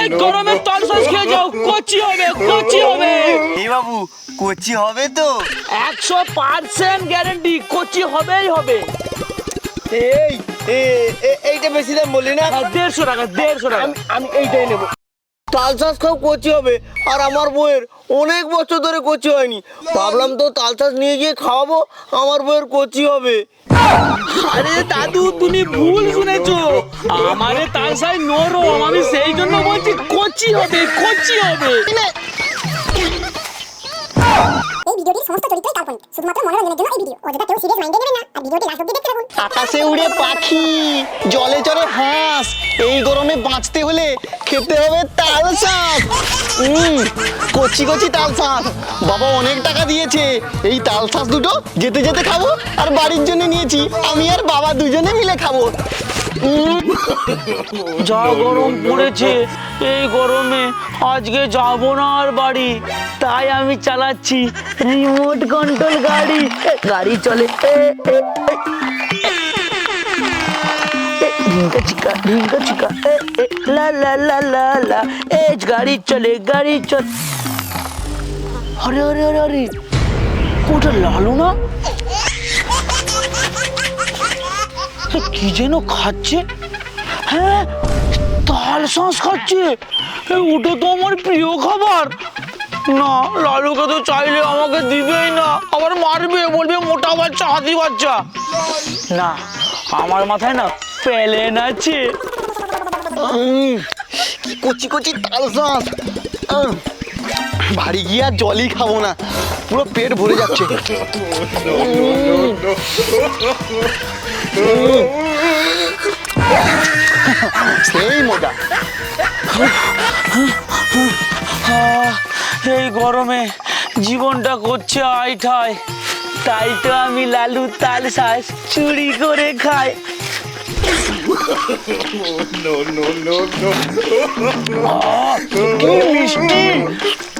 এই গরমে তলসস খেয়ে যাও কচি হবে কচি হবে। এই বাবু কচি হবে তো? একশো পার্সেন্ট গ্যারেন্টি কচি হবেই হবে। এই এইটা বেশি দাম বলি না? দেড়শো টাকা দেড়শো টাকা। আমি এইটাই নেব। তাল চাষ খাও কচি হবে। আর আমার বউয়ের অনেক বছর ধরে কচি হয়নি। ভাবলাম তো তাল চাষ নিয়ে গিয়ে খাওয়াবো আমার বইয়ের কচি হবে। আরে দাদু তুমি ভুল শুনেছো। আমারে তালসাই নরম আমি সেই জন্য বলছি কচি হবে কচি হবে। এই ভিডিওটির সমস্ত চরিত্রই কাল্পনিক। শুধুমাত্র মনোরঞ্জনের জন্য এই ভিডিও অযথা কেউ সিরিয়াস না আর ভিডিওটি লাস্ট অব্দি দেখতে থাকুন। আকাশে উড়ে পাখি জলে চড়ে হাঁস এই গরমে বাঁচতে হলে খেতে হবে তাল শাক। উম, কচি কচি তাল শাক। বাবা অনেক টাকা দিয়েছে। এই তাল শাক দুটো যেতে যেতে খাব আর বাড়ির জন্য নিয়েছি। আমি আর বাবা দুজনে মিলে খাব। যা গরম পড়েছে এই গরমে আজকে যাব না আর বাড়ি। তাই আমি চালাচ্ছি রিমোট কন্ট্রোল গাড়ি। এ, গাড়ি চলে। এ, এ, এ। এ, ঢিঙ্কা চিকা ঢিঙ্কা চিকা এ, এ, লা লা লা লা লা। এ গাড়ি চলে গাড়ি চলে। আরে আরে আরে আরে। ওটা লালু না? এ, কি যেন খাচ্ছে? হ্যাঁ তাল শাঁস খাচ্ছে। ওটা তো আমার প্রিয় খাবার। না লালুকে তো চাইলে আমাকে দিবেই না। আবার মারবে বলবে মোটা বাচ্চা হাতি বাচ্চা। না আমার মাথায় না প্যালেন আছে। কি কচি কচি তাল উম, বাড়ি গিয়ে আর জলই খাব না। পুরো পেট ভরে যাচ্ছে। সেই মজা। এই গরমে জীবনটা করছে আইঠাই। তাই তো আমি লালু তাল শাঁস চুরি করে খাই। আহ, কি মিষ্টি। আরে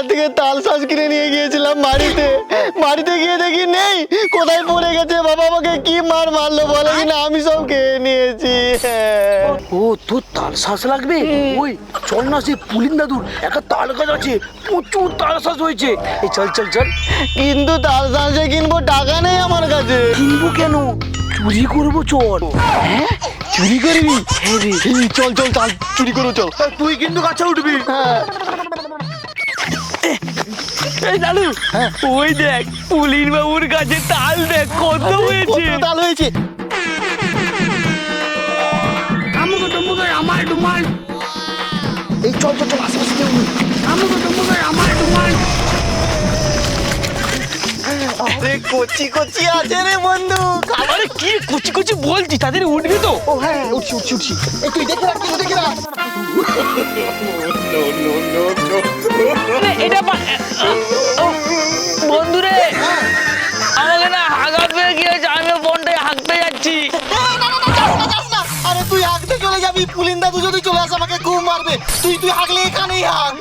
বাজার থেকে তাল শাঁস কিনে নিয়ে গিয়েছিলাম বাড়িতে। বাড়িতে গিয়ে দেখি নেই। কোথায় পড়ে গেছে? বাবা আমাকে কি মার মারলো বলে কিনা আমি সব খেয়ে নিয়েছি। ও তোর তাল শ্বাস লাগবে? ওই চল না সে পুলিন দাদুর একটা তাল গাছ আছে প্রচুর তাল শ্বাস হয়েছে। এই চল চল চল। কিন্তু তাল শাঁসে কিনবো টাকা নেই আমার কাছে। কিনবো কেন? চুরি করব চল। হ্যাঁ? চুরি করবি হ্যাঁ চল চল চাল চুরি করো চল। তুই কিন্তু গাছে উঠবি। হ্যাঁ। এই লালু ওই দেখ পুলিন বাবুর কাছে তাল দেখ কত হয়েছে। তাল হয়েছে। আমুক আমার ডুমাল। এই চল চল চল আশেপাশে কেউ নেই। আমুক আমার ডুমাল। আরে কচি কচি আছে রে বন্ধু আরে কি কুচি কুচি বলছি তাদের উঠবি তো। ও হ্যাঁ উঠছি উঠছি উঠছি। তুই দেখে রাখ দেখে রাখ। এটা বন্ধুরে আমাকে না হাগা পেয়ে গিয়েছে আমি বনটায় হাঁকতে যাচ্ছি আরে তুই হাঁকতে চলে যাবি পুলিন দাদু যদি চলে আসে আমাকে খুব মারবে তুই তুই হাঁকলে এখানেই হাঁক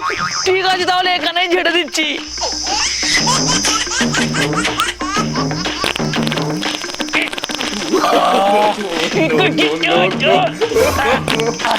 ঠিক আছে তাহলে এখানেই ঝেড়ে দিচ্ছি না, না, না। আহ, উম,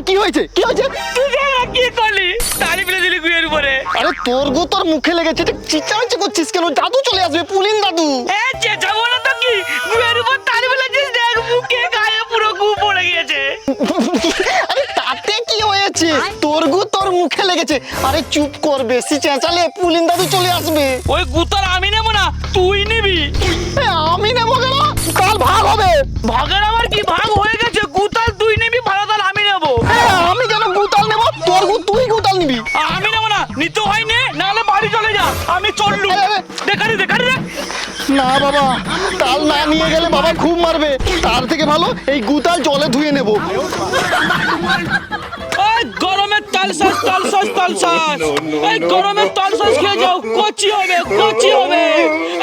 আরে কি হয়েছে? কি হয়েছে? কি করলি? তালি ফেলে দিলি কুয়ের উপরে। আরে তোর গো তোর মুখে লেগেছে চিচামিচি করছিস কেন? দাদু চলে আসবে পুলিন দাদু। এ চেঁচা বলো তো কি? কুয়ের উপর তালি ফেলেছিস দেখ মুখে গায়ে পুরো গু পড়ে গিয়েছে। আরে তাতে কি হয়েছে? তোর গু তোর মুখে লেগেছে। আরে চুপ কর বেশি চেঁচালে পুলিন দাদু চলে আসবে। ওই গুতর আমি নেব না তুই না বাবা। তাল না নিয়ে গেলে বাবা খুব মারবে। তার থেকে ভালো এই গুতাল জলে ধুয়ে নেব। এই গরমের তালসাস তালসাস তালসাস এই গরমের তালসাস খেয়ে যাও কচি হবে কচি হবে।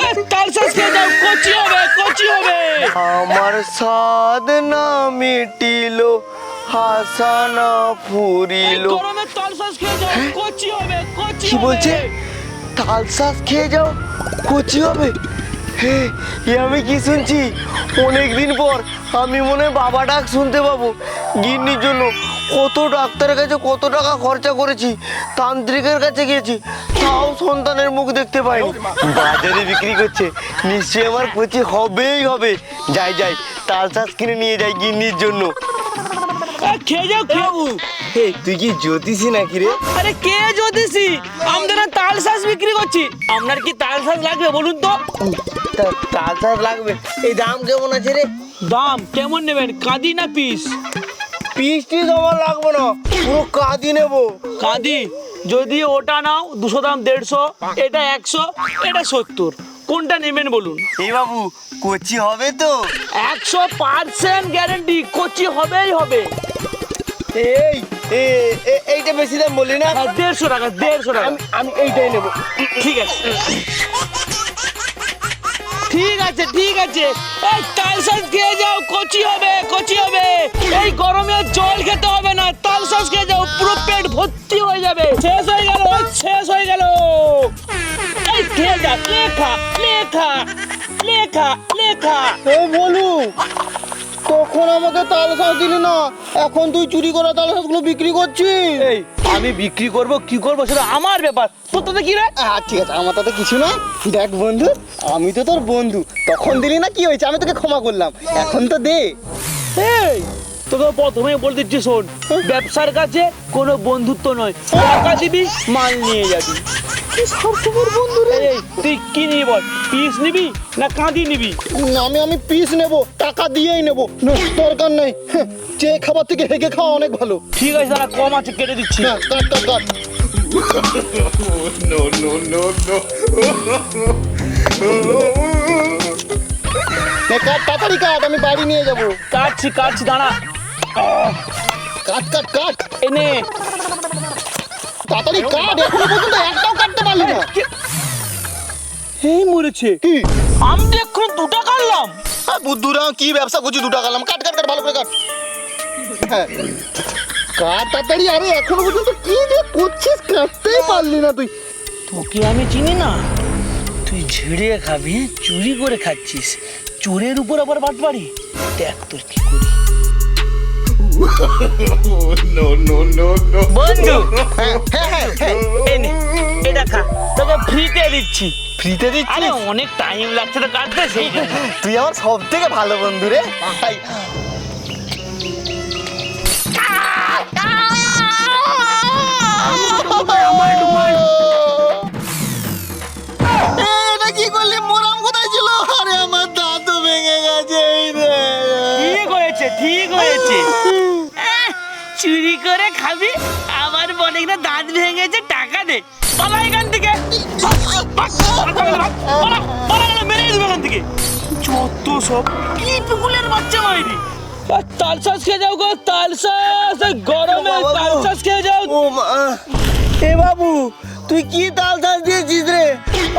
এই তালসাস খেয়ে যাও কচি হবে কচি হবে। আমার সাদ না মিটিল হাসা না ফুরিল। গরমের তালসাস খেয়ে যাও কচি হবে কচি কি বলছে? তাল শাঁস খেয়ে যাও কচি হবে? এ আমি কি শুনছি? অনেক দিন পর আমি মনে বাবা ডাক শুনতে পাবো। গিন্নির জন্য কত ডাক্তারের কাছে কত টাকা খরচা করেছি, তান্ত্রিকের কাছে গিয়েছি, তাও সন্তানের মুখ দেখতে পাইনি। বাজারে বিক্রি করছে, নিশ্চয়ই আমার কচি হবেই হবে। যাই যাই, তাল কিনে নিয়ে যাই গিন্নির জন্য। খেয়ে যাও, খেয়ে তুই কি জ্যোতিষী নাকি রে? আরে কে জ্যোতিষী? আমরা না তালসাস বিক্রি করছি। আপনার কি তালসাস লাগবে বলুন তো? তাল শাঁস লাগবে। এই দাম কেমন আছে রে? দাম কেমন নেবেন? কাঁদি না পিস? পিসটি তোমার লাগবে না। পুরো কাঁদি নেব। কাঁদি। যদি ওটা নাও দুশো দাম দেড়শো এটা একশো এটা সত্তর। কোনটা নেবেন বলুন? এই বাবু কচি হবে তো? একশো পার্সেন্ট গ্যারেন্টি কচি হবেই হবে। এই এইটা বেশি দাম বলি না? হ্যাঁ, দেড়শো টাকা দেড়শো টাকা। আমি আমি এইটাই নেব। ঠিক আছে। ঠিক আছে ঠিক আছে। এই তালসাস খেয়ে যাও কচি হবে কচি হবে। এই গরমে জল খেতে হবে না। তালসাস খেয়ে যাও পুরো পেট ভর্তি হয়ে যাবে। শেষ হয়ে গেল শেষ হয়ে গেল। এই খেয়ে যা লেখা লেখা লেখা আমাকে তাল শাঁস দিলি না। এখন তুই চুরি করা তাল শাঁসগুলো বিক্রি করছিস? এই আমি বিক্রি করব কি করব সেটা আমার ব্যাপার। তোর তাতে কি রে? হ্যাঁ ঠিক আছে আমার তাতে কিছু না দেখ বন্ধু আমি তো তোর বন্ধু। তখন দিলি না কি হয়েছে? আমি তোকে ক্ষমা করলাম। এখন তো দে। এই তোকে প্রথমে বলে দিচ্ছি শোন ব্যবসার কাছে কোনো বন্ধুত্ব নয় টাকা দিবি মাল নিয়ে যাবি। রে? তুই কি নিবি বল? পিস নিবি না কাঁদি নিবি? আমি আমি পিস নেব টাকা দিয়েই নেব। দরকার নেই। হ্যাঁ, যে খাবার থেকে হেগে খাওয়া অনেক ভালো। ঠিক আছে দাদা কম আছে কেটে দিচ্ছি। না কাট কাট কাট। নে, কাট তাড়াতাড়ি কাট আমি বাড়ি নিয়ে যাব। কাটছি কাটছি দাঁড়া। কাট কাট কাট। এনে। তাড়াতাড়ি কাট এখনও পর্যন্ত একটাও কাটতে পারলি না। এই মরেছে। কি? আমি তো এখন দুটা কাটলাম। আর বুদ্ধুরা কি ব্যবসা করছি দু টাকা কাট কাট কাট ভালো করে কাট। হ্যাঁ। কাট তাড়াতাড়ি আরে এখনও পর্যন্ত কি যে করছিস কাটতেই পারলি না তুই। তোকে আমি চিনি না। তুই ঝেড়ে খাবি চুরি করে খাচ্ছিস। চোরের উপর আবার বাট বাড়ি দেখ তোর কি করি। বন্ধু হ্যাঁ এই নে, এটা খা তোকে ফ্রিতে দিচ্ছি। ফ্রিতে দিচ্ছিস? আরে অনেক টাইম লাগছে তো কাটতে সেই তুই আমার সব থেকে ভালো বন্ধু রে। তাই করে খাবি। আমার বলে কিনা দাঁত ভেঙেছে টাকা দে। পালা এখান থেকে। পালা, পালা গেলে মেরে দেবে এখান থেকে। যত সব কি পুকুলের বাচ্চা মাইরি। তালসাস খেয়ে যাও গো তালসাস এই গরমে বাবা গো। তালসাস খেয়ে যাও। ও মা। এ বাবু তুই কি তাল তাল দিয়েছিস রে?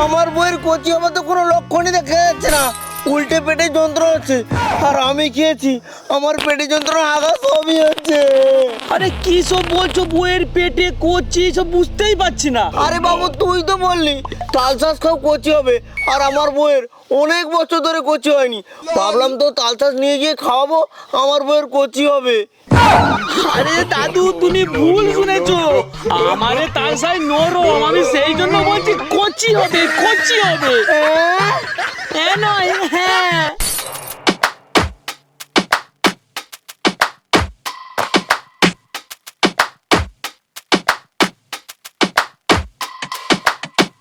আমার বইয়ের কচি আমার তো কোনো লক্ষণই দেখা যাচ্ছে না। উল্টে পেটে যন্ত্রণা হচ্ছে। আর আমি খেয়েছি। আমার পেটে যন্ত্রণা আগা সবই হচ্ছে। আরে কি সব বলছো? বইয়ের পেটে করছি সব বুঝতেই পারছি না। আরে বাবু তুই তো বললি তাল চাষ খাও কচি হবে। আর আমার বইয়ের অনেক বছর ধরে কচি হয়নি। ভাবলাম তো তাল চাষ নিয়ে গিয়ে খাওয়াবো আমার বইয়ের কচি হবে। আরে দাদু তুমি ভুল শুনেছো। আমারে তালসাই নরম আমি সেই জন্য বলছি কচি হবে কচি হবে। হ্যাঁ নয় হ্যাঁ।